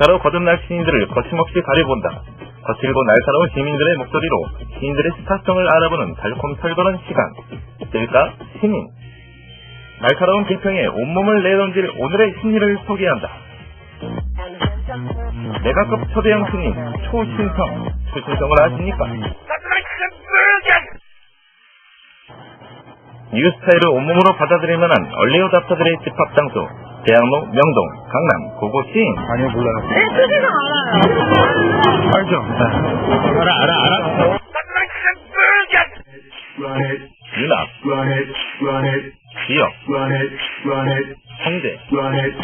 날카로 거듭날 시인들을 거침없이 가려본다. 거칠고 날카로운 시민들의 목소리로 시인들의 스타성을 알아보는 달콤 털도는 시간. 뜰까 시민. 날카로운 비평에 온몸을 내던질 오늘의 심리를 소개한다. 내가급 초대형 신인 초신성. 초신성을 아십니까? 뉴스타일을 온몸으로 받아들일 만한 얼레오답터들의 집합 장소 대학로, 명동, 강남, 고고 시인 아니요, 몰라요. 네, 크기가 알아요. 알죠? 알아, 알아, 알아. Run it, 지역, 성대, run it.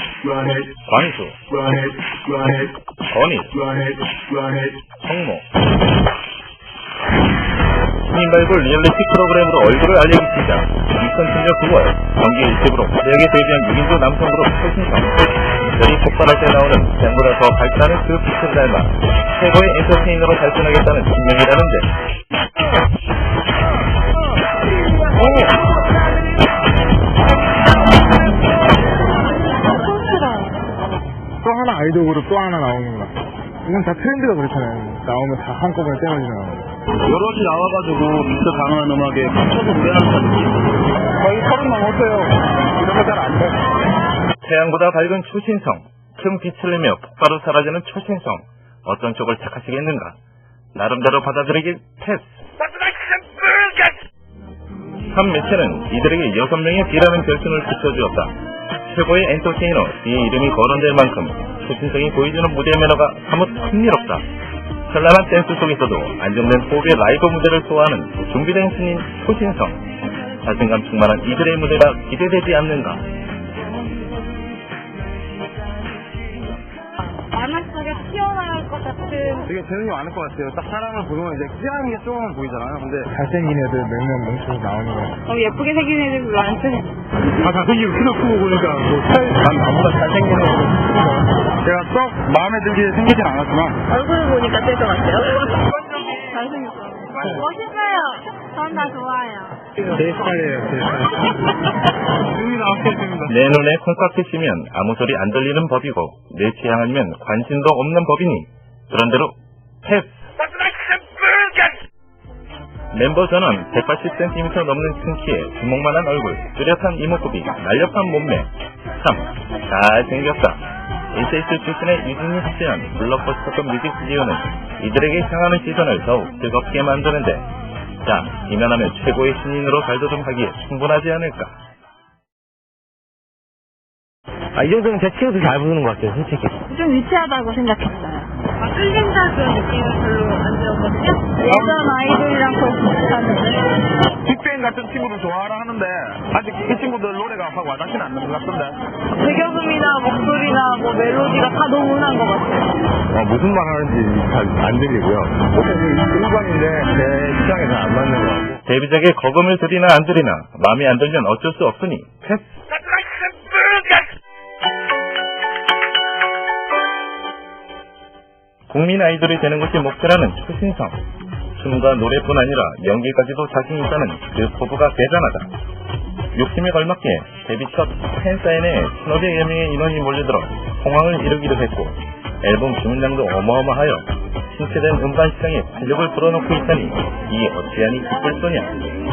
성모 신인 발굴 리얼리티 프로그램으로 얼굴을 시작 2010년 9월 경기 일집으로 세계 데뷔한 6인조 남성 그룹 초신성 별이 폭발할 때 나오는 뱀보다 더 밝다는 그 빛을 닮아 최고의 엔터테이너로 발전하겠다는 신명이라는데 또 하나 아이돌 그룹 또 하나 나오는 거야. 이건 다 트렌드가 그렇잖아요. 나오면 다 한꺼번에 떼어지는 거. 여럿이 나와가지고 미스터 강한 음악에 갇혀서 노래하는 사람이 거의 서른 넘었어요. 이런 거 잘 안 돼. 태양보다 밝은 초신성 큰 빛을 내며 폭발로 사라지는 초신성 어떤 쪽을 택하시겠는가 나름대로 받아들이길 패스 한 매체는 이들에게 여섯 명의 B라는 별칭을 붙여주었다. 최고의 엔터테이너 B의 이름이 거론될 만큼 초신성이 보여주는 무대 매너가 사뭇 흥미롭다. 현란한 댄스 속에서도 안정된 호흡의 라이브 무대를 소화하는 준비된 신인 초신성. 자신감 충만한 이들의 무대가 기대되지 않는가. 만화 속에 튀어나올 것 같은 되게 재능이 많을 것 같아요. 딱 사람을 보면 이제 희한한 게 조금만 보이잖아요. 근데 잘생긴 애들 몇명 뭉쳐서 나오는 거. 너무 예쁘게 생긴 애들 별로 안 쓰네. 다 잘생기고 키도 크고 보니까 뭐난 나보다 잘생긴 애들. 제가 썩 마음에 들게 생기진 않았지만 얼굴 보니까 뜰것 같아요. 잘생겼어. 멋있어요. 전 다 좋아요. 제 스타일이에요. 제 스타일. 눈이 나왔겠습니다. 내 눈에 콩깍지치면 아무 소리 안 들리는 법이고 내 취향 아니면 관심도 없는 법이니 그런대로 패스 멤버 전원 180cm 넘는 큰 키에 주먹만한 얼굴 뚜렷한 이목구비 날렵한 몸매 참 잘생겼다 HH 출신의 유진이 출연한 블록버스터급 뮤직비디오는 이들에게 향하는 시선을 더욱 뜨겁게 만드는데 자 이면하면 최고의 신인으로 발돋움하기에 충분하지 않을까 아, 이 정도면 제 친구도 잘 부르는 것 같아요, 솔직히. 좀 유치하다고 생각했어요. 아, 끌린다 그런 느낌은 별로 안 들었거든요. 예전 아이돌이랑 거의 비슷한데. 같은 친구를 좋아하라 하는데 아직 그 친구들 노래가 확 와닿지는 않는 것 같던데. 배경음이나 목소리나 뭐 멜로디가 다 너무 흔한 것 같아요. 어, 무슨 말 하는지 잘 안 들리고요. 일반인데 제 취향에 잘안 맞는 것 같아요. 데뷔작에 거금을 들이나 안 들이나 마음에 안 들면 어쩔 수 없으니 패스 국민 아이돌이 되는 것이 목표라는 초신성 춤과 노래뿐 아니라 연기까지도 자신 있다는 그 포부가 대단하다 욕심에 걸맞게 데뷔 첫 팬사인회에 신호대 여명의 인원이 몰려들어 홍황을 이루기도 했고 앨범 주문량도 어마어마하여 신체된 음반 시장에 활력을 불어넣고 있다니 이게 어찌하니 기쁠 소냐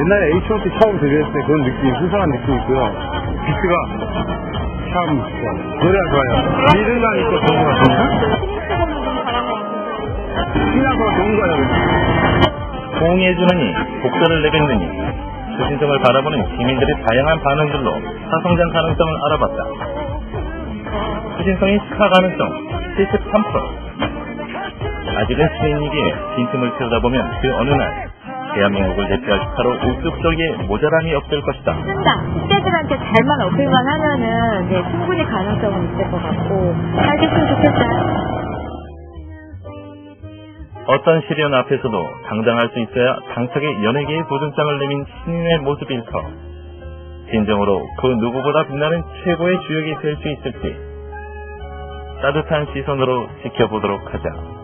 옛날에 H.O.T 처음 데뷔했을 때 그런 느낌, 수상한 느낌이 있고요. 비트가 참 좋아요. 노래가 좋아요. 리듬감 있고 것 같은 호응해주느니 복수를 내뱉느니 초신성을 바라보는 시민들의 다양한 반응들로 사성장 가능성을 알아봤다. 초신성의 스타 가능성 73% 아직은 신인이기에 빈틈을 채우다 보면 그 어느 날 대한민국을 대표할 스타로 저기에 모자람이 없을 것이다. 진짜 흑대들한테 잘만 어필만 하면은 네, 충분히 가능성은 있을 것 같고 잘 됐으면 좋겠어 어떤 시련 앞에서도 당당할 수 있어야 당차게 연예계의 도전장을 내민 신인의 모습일터. 진정으로 그 누구보다 빛나는 최고의 주역이 될 수 있을지 따뜻한 시선으로 지켜보도록 하자.